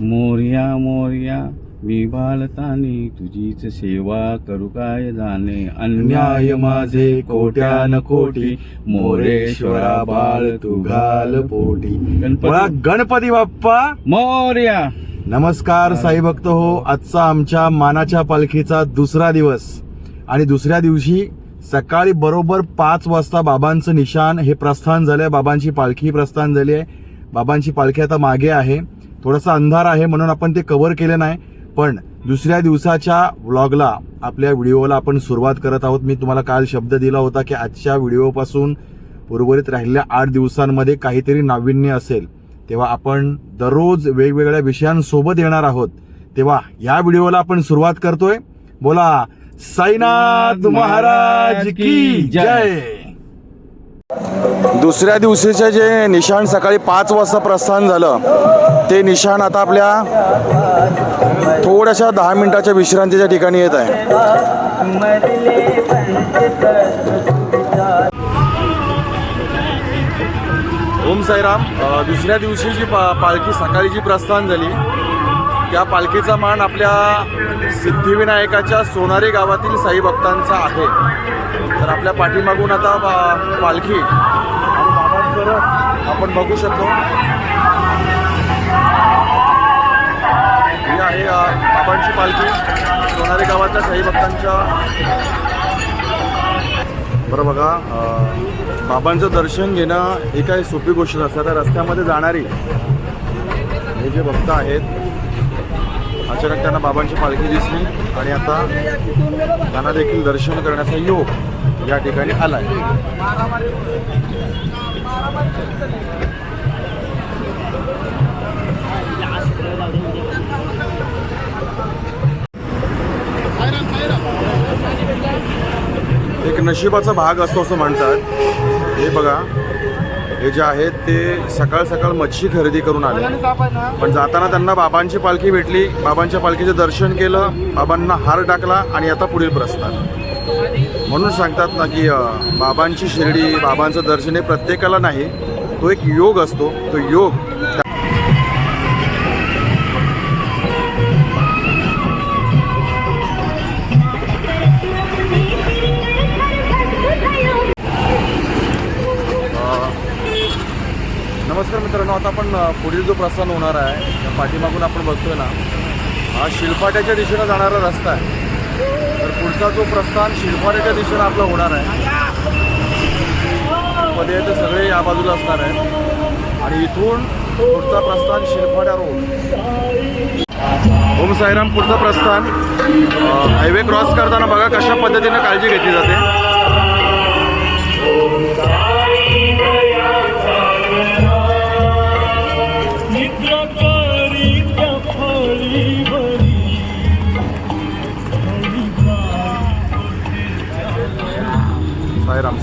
मोर्या मोर्या मी बालतानी तुझीच सेवा करू काय जाणे अन्याय माझे कोट्यान कोटी मोरेश्वरा बाळ तू घाल पोटी. गणपती. बाप्पा! मोर्या! नमस्कार साई भक्त हो. आजचा आमच्या मानाच्या पालखीचा दुसरा दिवस. आणि दुसऱ्या दिवशी सकाळी बरोबर पाच वाजता बाबांचं निशान हे प्रस्थान झालंय. बाबांची पालखी प्रस्थान झाली आहे. बाबांची पालखी आता मागे आहे. थोडासा अंधार आहे म्हणून आपण ते कव्हर केले नाही. पण दुसऱ्या दिवसाच्या व्लॉगला आपल्या व्हिडिओला आपण सुरुवात करत आहोत. मी तुम्हाला काल शब्द दिला होता की आजच्या व्हिडिओपासून उर्वरित राहिलेल्या आठ दिवसांमध्ये काहीतरी नाविन्य असेल. तेव्हा आपण दररोज वेगवेगळ्या विषयांसोबत येणार आहोत. तेव्हा या व्हिडिओला आपण सुरुवात करतोय. बोला साईनाथ महाराज की जय. दुसऱ्या दिवशीचे जे निशाण सकाळी पाच वाजता प्रस्थान झालं ते निशाण आता आपल्या थोड्याशा दहा मिनिटाच्या विश्रांतीच्या ठिकाणी येत आहे. ओम साईराम दुसऱ्या दिवशी जी पा पालखी सकाळी जी प्रस्थान झाली त्या पालखीचा मान आपल्या सिद्धिविनायकाच्या सोनारी गावातील साई भक्तांचा आहे. तर आपल्या पाठीमागून आता बा- पालखी. आणि बाबांचं आपण बघू शकतो. ही आहे बाबांची पालखी. सोनारी गावातल्या साई भक्तांच्या. बरं बघा बाबांचं दर्शन घेणं ही काही सोपी गोष्ट नसतं. तर रस्त्यामध्ये जाणारी हे जे भक्त आहेत अचानक त्यांना बाबांची पालखी दिसली. आणि आता त्यांना देखील दर्शन करण्याचा योग. या ठिकाणी आलाय. एक नशिबाचा भाग असतो असं म्हणतात. हे बघा हे जे आहेत ते सकाळ सकाळ मच्छी खरेदी करून आले. पण जाताना त्यांना बाबांची पालखी भेटली. बाबांच्या पालखीचं दर्शन केलं. बाबांना हार टाकला आणि आता पुढील प्रस्थान. म्हणून सांगतात ना की बाबांची शिर्डी बाबांचं दर्शन हे प्रत्येकाला नाही तो एक योग असतो. तो योग नमस्कार मित्रांनो आता आपण पुढील जो प्रस्थान होणार आहे त्या पाठीमागून आपण बघतोय ना हा शिलपाट्याच्या दिशेनं जाणारा रस्ता आहे. तर पुढचा जो प्रस्थान शिरफाड्याच्या दिशेनं आपला होणार आहे. मध्ये ते सगळे या बाजूला असणार आहेत. आणि इथून पुढचा प्रस्थान शिरफाड्या रोड. ओम साईराम पुढचं प्रस्थान हायवे क्रॉस करताना बघा कशा पद्धतीनं काळजी घेतली जाते.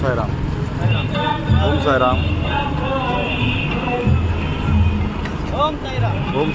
साईराम. ओम साईराम. ओम साईराम. ओम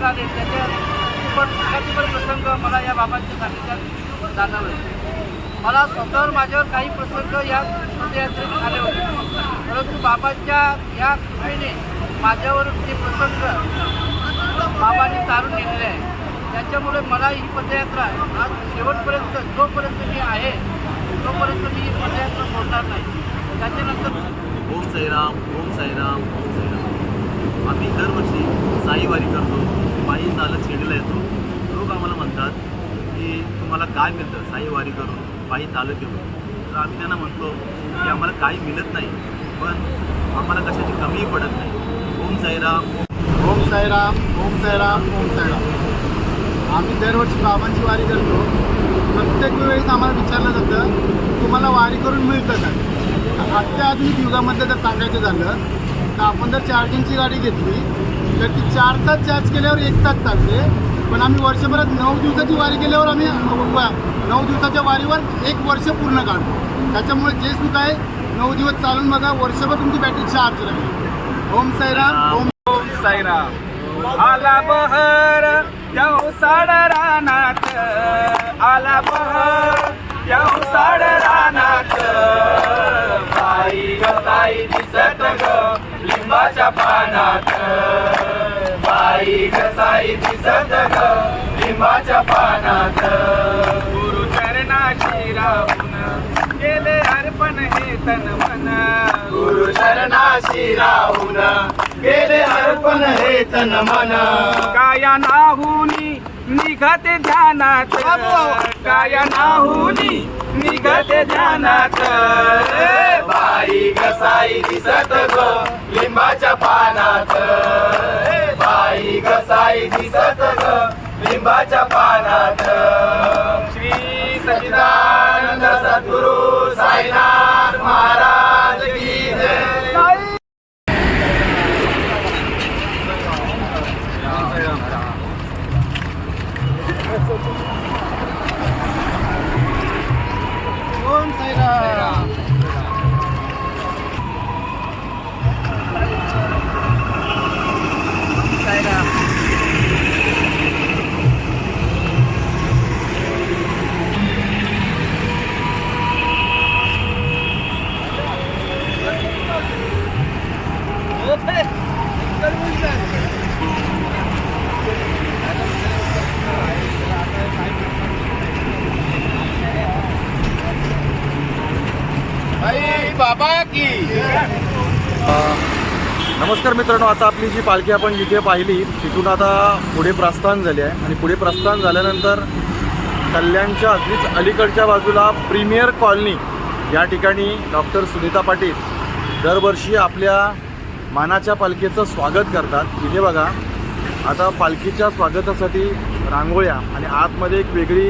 चालेल प्रसंग त्याच्या पण दुःखाचे पण प्रसंग मला या बाबांच्या सानिध्यात जाणवले. मला स्वतःवर माझ्यावर काही प्रसंग या पदयात्रेत आले होते. परंतु बाबांच्या या कृपेने माझ्यावर ते प्रसंग बाबांनी तारून नेलेले आहे त्याच्यामुळे मला ही पदयात्रा आज शेवटपर्यंत जोपर्यंत मी आहे तोपर्यंत मी ही पदयात्रा सोडणार नाही. त्याच्यानंतर ओम साईराम ओम साईराम ओम साईराम. आम्ही दरवर्षी साईवारी करतो. पायी चालत शिर्डीला येतो. लोक आम्हाला म्हणतात की तुम्हाला काय मिळतं साईवारी करून? पायी चालत येऊन. तर आम्ही त्यांना म्हणतो की आम्हाला काही मिळत नाही पण आम्हाला कशाची कमीही पडत नाही. ओम साईराम. ओम साईराम ओम साईराम ओम साईराम. आम्ही दरवर्षी बाबांची वारी करतो. प्रत्येक वेळेस आम्हाला विचारलं जातं तुम्हाला वारी करून मिळतं काय अत्याधुनिक युगामध्ये जर सांगायचं झालं तर आपण जर चार्जिंगची गाडी घेतली तर ती चार तास चार्ज केल्यावर एक तास चालते. पण आम्ही वर्षभरात नऊ दिवसाची वारी केल्यावर आम्ही नऊ दिवसाच्या वारीवर एक वर्ष पूर्ण काढतो. त्याच्यामुळे जे सुख आहे नऊ दिवस चालून बघा वर्षभर तुमची बॅटरी चार्ज राहील. ओम साईराम ओम ओम साईराम. आला बहर साड रानात. आला बहर साड रानात. साई दिसत ग. लिंबाच्या पानात. बाई ग साई दिसत ग लिंबाच्या पानात. गुरु चरणाशी राहून गेले अर्पण हे तन मन. गुरु चरणाशी राहून गेले अर्पण हे तन मन. काया नाहुनी निघते ध्यानात. काया नाहुनी निघते ध्यानात. बाई गसाई दिसत ग लिंबाच्या पानात. बाई गसाई दिसत ग लिंबाच्या पानात. श्री सचिदानंद सद्गुरु साईनाथ महाराज बाबा की। नमस्कार मित्रांनो आता आपली जी पालखी आपण जिथे पाहिली तिथून आता पुढे प्रस्थान झाले आहे. आणि पुढे प्रस्थान झाल्यानंतर कल्याणच्या अगदीच अलीकडच्या बाजूला प्रीमियर कॉलनी या ठिकाणी डॉक्टर सुनीता पाटील दरवर्षी आपल्या मानाच्या पालखीचं स्वागत करतात. इथे बघा आता पालखीच्या स्वागतासाठी रांगोळ्या आणि आतमध्ये एक वेगळी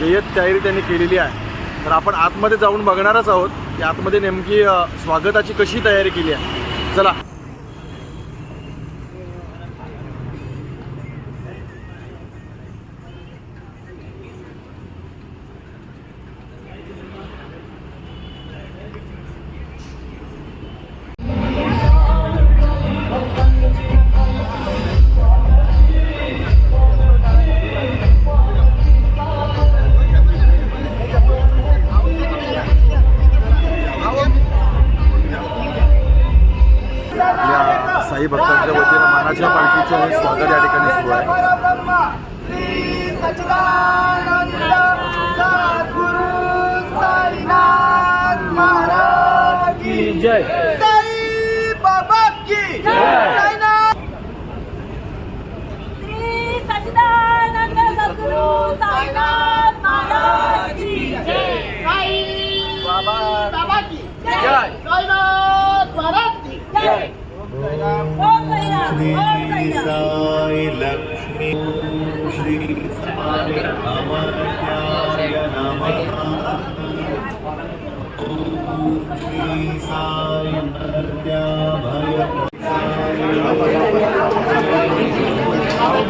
जय्यत तयारी त्यांनी केलेली आहे. तर आपण आतमध्ये जाऊन बघणारच आहोत. की आतमध्ये नेमकी स्वागताची कशी तयारी केली आहे? चला.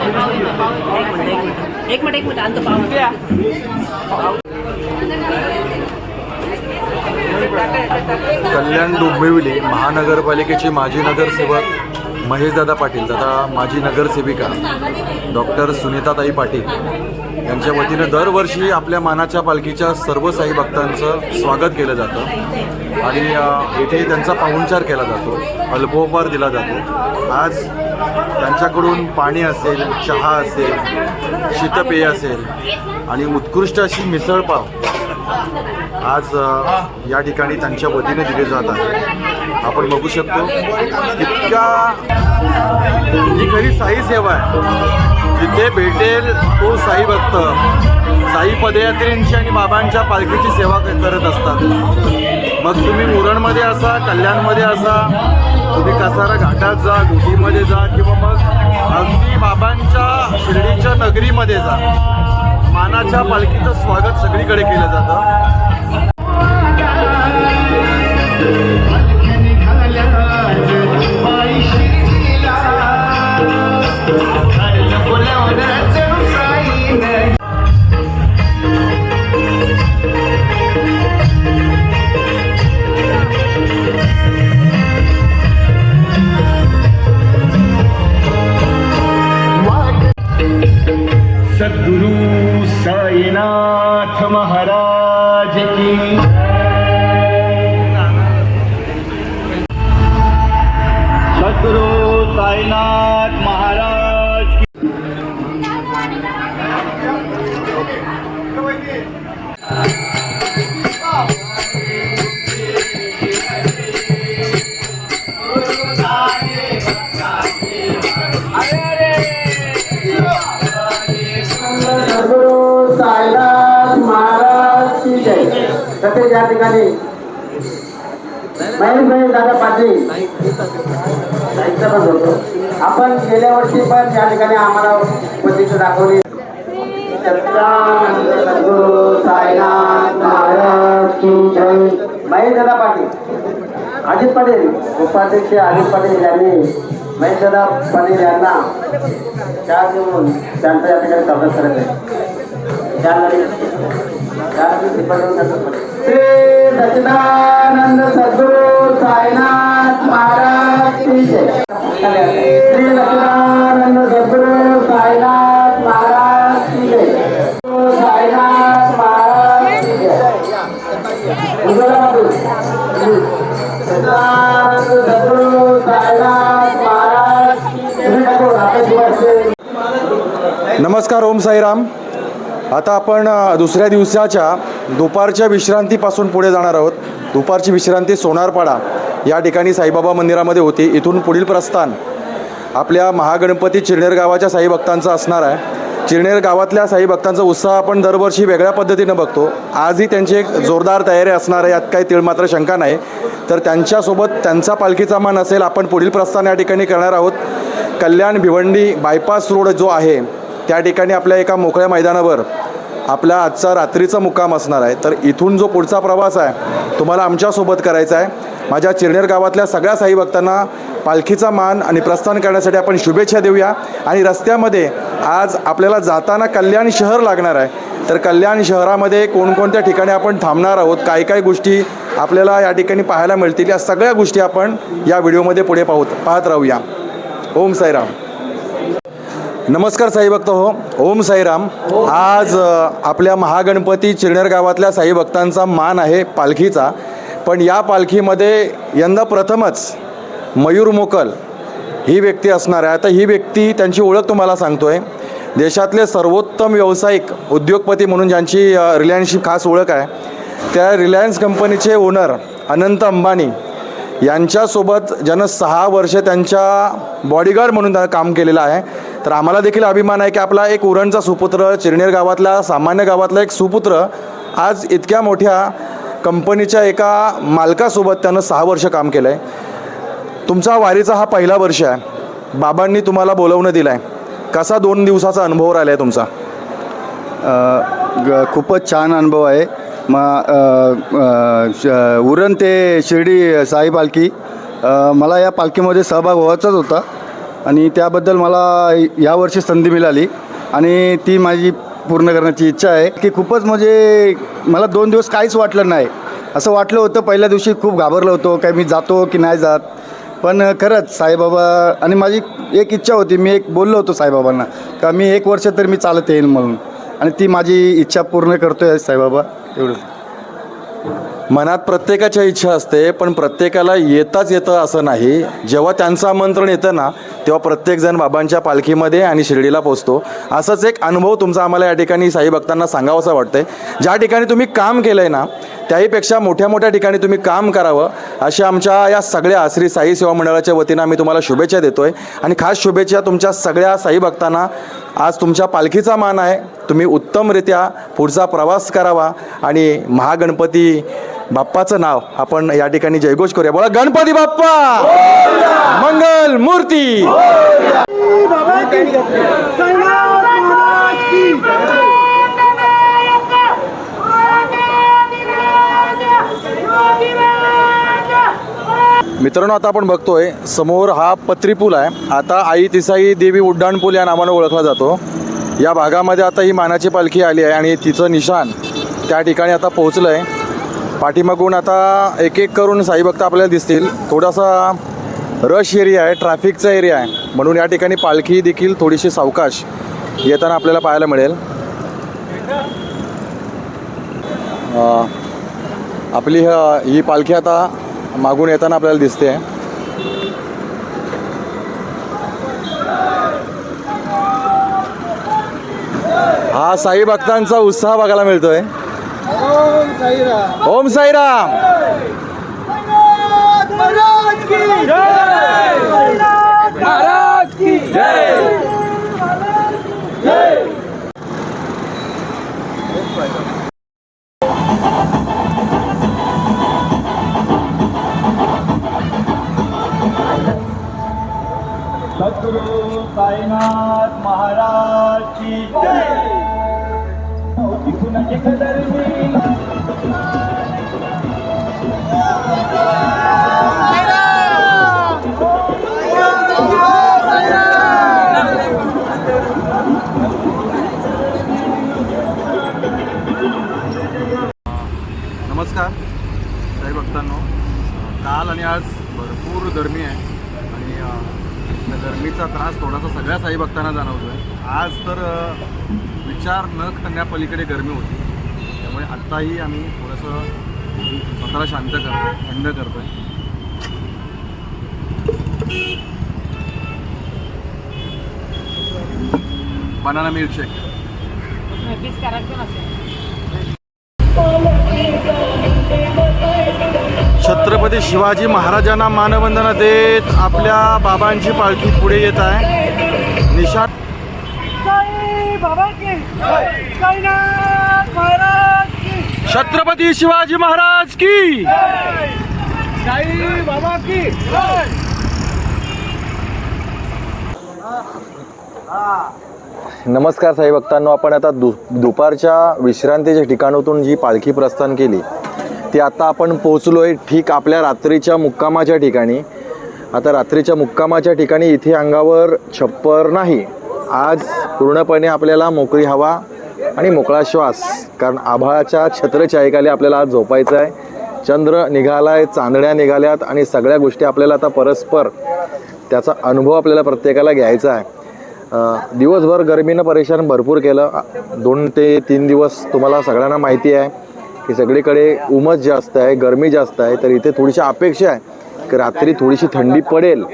एक मिनिट एक मिनिट आणतो पाहून कल्याण डोंबिवली महानगरपालिकेचे माजी नगरसेवक महेशदादा पाटील तथा माजी नगरसेविका डॉक्टर सुनीताताई पाटील यांच्या वतीनं दरवर्षी आपल्या मानाच्या पालखीच्या सर्व साई भक्तांचं स्वागत केलं जातं. आणि अ, येथे त्यांचा पाहुणचार केला जातो. अल्पोपहार दिला जातो. आज त्यांच्याकडून पाणी असेल चहा असेल शीतपेय असेल आणि उत्कृष्ट अशी मिसळपाव आज या ठिकाणी त्यांच्या वतीने दिले जात आहे. आपण बघू शकतो इतका ही खरी साई सेवा आहे. जिथे भेटेल तो साई भक्त साई पदयात्रींची आणि बाबांच्या पालखीची सेवा करत असतात. मग तुम्ही मुरणमध्ये असा कल्याणमध्ये असा तुम्ही कसारा घाटात जा गुटीमध्ये जा किंवा मग अगदी बाबांच्या शिर्डीच्या नगरीमध्ये जा. मानाच्या पालखीचं स्वागत सगळीकडे केलं जातं. या ठिकाणी. महेश भाई दादा पाटील. साहित्य पण होतो आपण गेल्या वर्षी पण या ठिकाणी आम्हाला प्रतिष्ठा दाखवली. सच्चिदानंद पाटील. अजित पाटील. उपाध्यक्ष अजित पाटील यांनी महेश पाटील यांना त्या देऊन त्यांचा या ठिकाणी स्वागत करत आहे त्यानंतर श्री सच्चिदानंद सद्गुरु साईनाथ महाराज की जय. श्री सच्चिदानंद सद्गुरु साईनाथ महाराज की जय. साईनाथ महाराज की जय. सच्चिदानंद सद्गुरु साईनाथ महाराज नमस्कार ओम साईराम. आता आपण दुसऱ्या दिवसाच्या दुपारच्या विश्रांतीपासून पुढे जाणार आहोत. दुपारची विश्रांती सोनारपाडा या ठिकाणी साईबाबा मंदिरामध्ये होती. इथून पुढील प्रस्थान आपल्या महागणपती चिरनेर गावाच्या साई भक्तांचं असणार आहे. चिरनेर गावातल्या साई भक्तांचा उत्साह आपण दरवर्षी वेगळ्या पद्धतीनं बघतो. आजही त्यांची एक जोरदार तयारी असणार आहे. यात काही तीळ मात्र शंका नाही. तर त्यांच्यासोबत त्यांचा पालखीचा मान असेल आपण पुढील प्रस्थान या ठिकाणी करणार आहोत. कल्याण भिवंडी बायपास रोड जो आहे त्या ठिकाणी आपल्या एका मोकळ्या मैदानावर आपला आजचा रात्रीचा मुक्काम असणार आहे. तर इथून जो पुढचा प्रवास आहे तुम्हाला आमच्यासोबत करायचा आहे. माझ्या चिरनेर गावातल्या सगळ्या साई भक्तांना पालखीचा मान आणि प्रस्थान करण्यासाठी आपण शुभेच्छा देऊया. आणि रस्त्यामध्ये आज आपल्याला जाताना कल्याण शहर लागणार आहे. तर कल्याण शहरामध्ये कोणकोणत्या ठिकाणी आपण थांबणार आहोत काय काय गोष्टी आपल्याला या ठिकाणी पाहायला मिळतील या सगळ्या गोष्टी आपण या व्हिडिओमध्ये पुढे पाहत पाहत राहूया. ओम साईराम. नमस्कार साई भक्त हो. ओम साईराम. आज आपल्या महागणपती चिरनेर गावातल्या साई भक्तांचा मान आहे पालखीचा. पण या पालखीमध्ये यंदा प्रथमच मयूर मोकल ही व्यक्ती असणार आहे. आता ही व्यक्ती त्यांची ओळख तुम्हाला सांगतोय. देशातले सर्वोत्तम व्यावसायिक उद्योगपती म्हणून ज्यांची रिलायन्सची खास ओळख आहे. त्या रिलायन्स कंपनीचे ओनर अनंत अंबानी यांच्यासोबत ज्यानं सहा वर्ष त्यांच्या बॉडीगार्ड म्हणून त्यानं काम केलेलं आहे. तर आम्हाला देखील अभिमान आहे की आपला एक उरणचा सुपुत्र चिरनेर गावातला सामान्य गावातला एक सुपुत्र आज इतक्या मोठ्या कंपनीच्या एका मालकासोबत त्यानं सहा वर्ष काम केलं आहे तुमचा वारीचा हा पहिला वर्ष आहे. बाबांनी तुम्हाला बोलवणं दिलं आहे कसा दोन दिवसाचा अनुभव राहिला आहे तुमचा ग- खूपच छान अनुभव आहे. मग श उरण ते शिर्डी साई पालखी. मला या पालखीमध्ये सहभाग व्हायचाच होता आणि त्याबद्दल मला यावर्षी संधी मिळाली आणि ती माझी पूर्ण करण्याची इच्छा आहे की खूपच म्हणजे मला दोन दिवस काहीच वाटलं नाही. असं वाटलं होतं पहिल्या दिवशी खूप घाबरलं होतो काय मी जातो की नाही जात. पण खरंच साईबाबा आणि माझी एक इच्छा होती मी एक बोललो होतो साईबाबांना का मी एक वर्ष तर मी चालत येईन म्हणून. आणि ती माझी इच्छा पूर्ण करतो आहे साईबाबा एवढं मनात प्रत्येकाच्या इच्छा असते पण प्रत्येकाला येताच येतं असं नाही. जेव्हा त्यांचं आमंत्रण येतं ना तेव्हा प्रत्येकजण बाबांच्या पालखीमध्ये आणि शिर्डीला पोचतो. असंच एक अनुभव तुमचा आम्हाला या ठिकाणी साई भक्तांना सांगावासा वाटतंय. ज्या ठिकाणी तुम्ही काम केलं आहे ना त्याहीपेक्षा मोठ्या मोठ्या ठिकाणी तुम्ही काम करावं अशा आमच्या या सगळ्या श्री साई सेवा मंडळाच्या वतीनं आम्ही तुम्हाला शुभेच्छा देतोय. आणि खास शुभेच्छा तुमच्या सगळ्या साई भक्तांना आज तुमच्या पालखीचा मान आहे. तुम्ही उत्तमरित्या पुढचा प्रवास करावा आणि महागणपती बाप्पाचं नाव आपण या ठिकाणी जयघोष करूया. बोला गणपती बाप्पा! मंगल मूर्ती! मित्रांनो आता आपण बघतोय समोर हा पत्री पूल आहे. आता आई तिसाई देवी उड्डाण पूल या नावानं ओळखला जातो. या भागामध्ये आता ही मानाची पालखी आली आहे आणि तिचं निशाण त्या ठिकाणी आता पोहोचलं आहे पाठीमागून आता एक एक करून साईभक्त आपल्याला दिसतील. थोडासा रश एरिया आहे ट्रॅफिकचा एरिया आहे. म्हणून या ठिकाणी पालखी देखील थोडीशी सावकाश येताना आपल्याला पाहायला मिळेल. आपली ही पालखी आता मागून येताना आपल्याला दिसते हा साई भक्तांचा उत्साह बघायला मिळतोय ओम साईराम सद्गुरु साईनाथ महाराज की जय। इथून एक दर्शी नमस्कार साई भक्तांनो काल आणि आज भरपूर गरमी आहे आणि अ, त्या त्रास थोडासा सगळ्या साई भक्तांना जाणवतो आहे आज तर विचार न करण्यापलीकडे गरमी होती. त्यामुळे आत्ताही आम्ही थोडंसं स्वतःला शांत करतो थंड करतो आहे बनाना मिल्कशेक छत्रपती शिवाजी महाराजांना मानवंदना देत आपल्या बाबांची पालखी पुढे येत आहे. निशाट छत्रपती शिवाजी महाराज की! नमस्कार साई भक्तांनो आपण आता दु दुपारच्या विश्रांतीच्या ठिकाणातून जी पालखी प्रस्थान केली ती आता आपण पोहोचलो आहे ठीक आपल्या रात्रीच्या मुक्कामाच्या ठिकाणी. आता रात्रीच्या मुक्कामाच्या ठिकाणी इथे अंगावर छप्पर नाही. आज पूर्णपणे आपल्याला मोकळी हवा आणि मोकळा श्वास कारण आभाळाच्या छत्रछायेखाली आपल्याला आज झोपायचं आहे चंद्र निघालाय चांदण्या निघाल्यात आणि सगळ्या गोष्टी आपल्याला आता परस्पर त्याचा अनुभव आपल्याला प्रत्येकाला घ्यायचा आहे. दिवसभर गरमीनं परेशान भरपूर केलं. दोन ते तीन दिवस तुम्हाला सगळ्यांना माहिती आहे. की सगळीकडे उमस जास्त आहे गरमी जास्त आहे तर इथे थोडीशी अपेक्षा आहे की रात्री थोडीशी थंडी पडेल.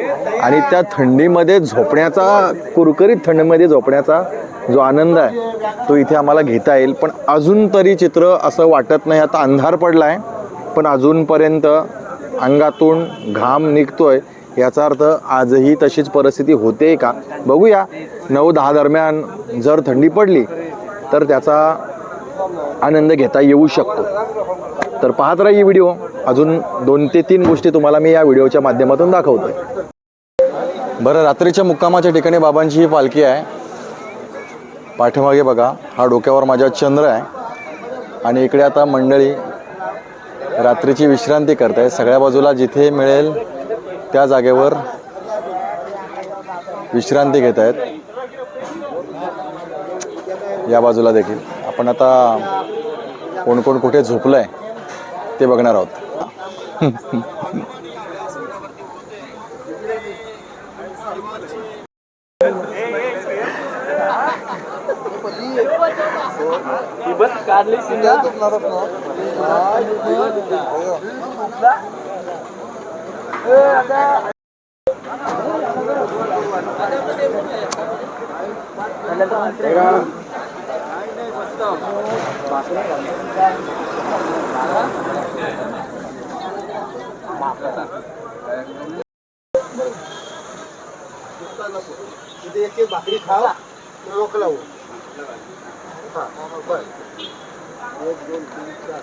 आणि त्या थंडीमध्ये झोपण्याचा कुरकुरीत थंडीमध्ये झोपण्याचा जो आनंद आहे तो इथे आम्हाला घेता येईल. पण अजून तरी चित्र असं वाटत नाही. आता अंधार पडला आहे पण अजूनपर्यंत अंगातून घाम निघतोय. याचा अर्थ आजही तशीच परिस्थिती होते का? बघूया. नऊ दहा दरम्यान जर थंडी पडली तर त्याचा आनंद घेता येऊ शकतो. तर पाहत राहा ही व्हिडिओ अजून दोन ते तीन गोष्टी तुम्हाला मी या व्हिडिओच्या माध्यमातून दाखवतो बरं रात्रीच्या मुक्कामाच्या ठिकाणी बाबांची ही पालखी आहे. पाठीमागे बघा हा डोक्यावर माझ्या चंद्र आहे. आणि इकडे आता मंडळी रात्रीची विश्रांती करत आहे सगळ्या बाजूला जिथे मिळेल त्या जागेवर विश्रांती घेत आहेत या बाजूला देखील. आपण आता कोण कोण कुठे झोपलं आहे ते बघणार आहोत. भाकरी खाव रोख लावू हा, बस. एक दोन तीन चार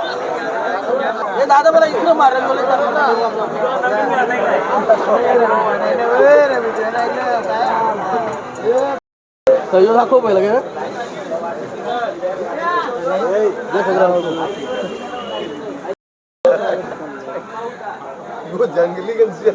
बसायचो दादा मला इकडं मारेल मला दाखव पहिलं काय जंगली गंजी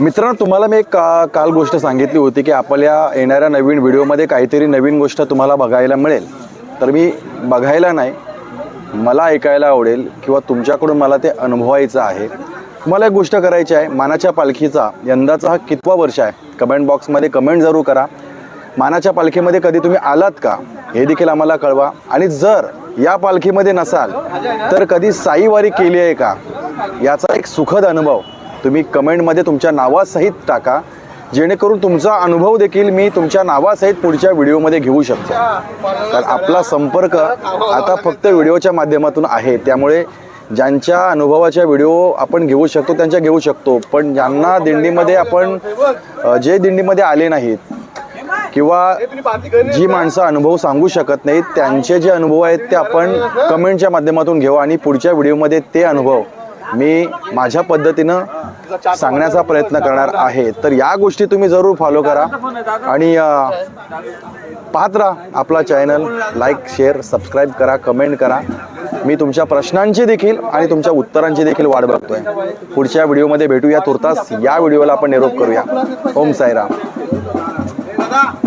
मित्रांनो तुम्हाला मी एक का काल गोष्ट सांगितली होती की आपल्या येणाऱ्या नवीन व्हिडिओमध्ये काहीतरी नवीन गोष्ट तुम्हाला बघायला मिळेल. तर मी बघायला नाही मला ऐकायला आवडेल किंवा तुमच्याकडून मला ते अनुभवायचं आहे. तुम्हाला एक गोष्ट करायची आहे मानाच्या पालखीचा यंदाचा हा कितवा वर्ष आहे? कमेंट बॉक्समध्ये कमेंट जरूर करा. मानाच्या पालखीमध्ये कधी तुम्ही आलात का? हे देखील आम्हाला कळवा. आणि जर या पालखीमध्ये नसाल तर कधी साईवारी केली आहे का? याचा एक सुखद अनुभव तुम्ही कमेंटमध्ये तुमच्या नावासहित टाका जेणेकरून तुमचा अनुभव देखील मी तुमच्या नावासहित पुढच्या व्हिडिओमध्ये घेऊ शकतो. तर आपला संपर्क आता फक्त व्हिडिओच्या माध्यमातून आहे त्यामुळे ज्यांच्या अनुभवाच्या व्हिडिओ आपण घेऊ शकतो त्यांच्या घेऊ शकतो. पण ज्यांना दिंडीमध्ये आपण जे दिंडीमध्ये आले नाहीत किंवा जी माणसं अनुभव सांगू शकत नाहीत त्यांचे जे अनुभव आहेत ते आपण कमेंटच्या माध्यमातून घेऊ आणि पुढच्या व्हिडिओमध्ये ते अनुभव मी माझ्या पद्धतीनं सांगण्याचा प्रयत्न करणार आहे. तर या गोष्टी तुम्ही जरूर फॉलो करा आणि पाहत राहा आपला चॅनल लाईक शेअर सबस्क्राईब करा कमेंट करा. मी तुमच्या प्रश्नांची देखील आणि तुमच्या उत्तरांची देखील वाट बघतोय. पुढच्या व्हिडिओमध्ये भेटूया तुर्तास. या व्हिडिओला आपण निरोप करूया. ओम साईराम.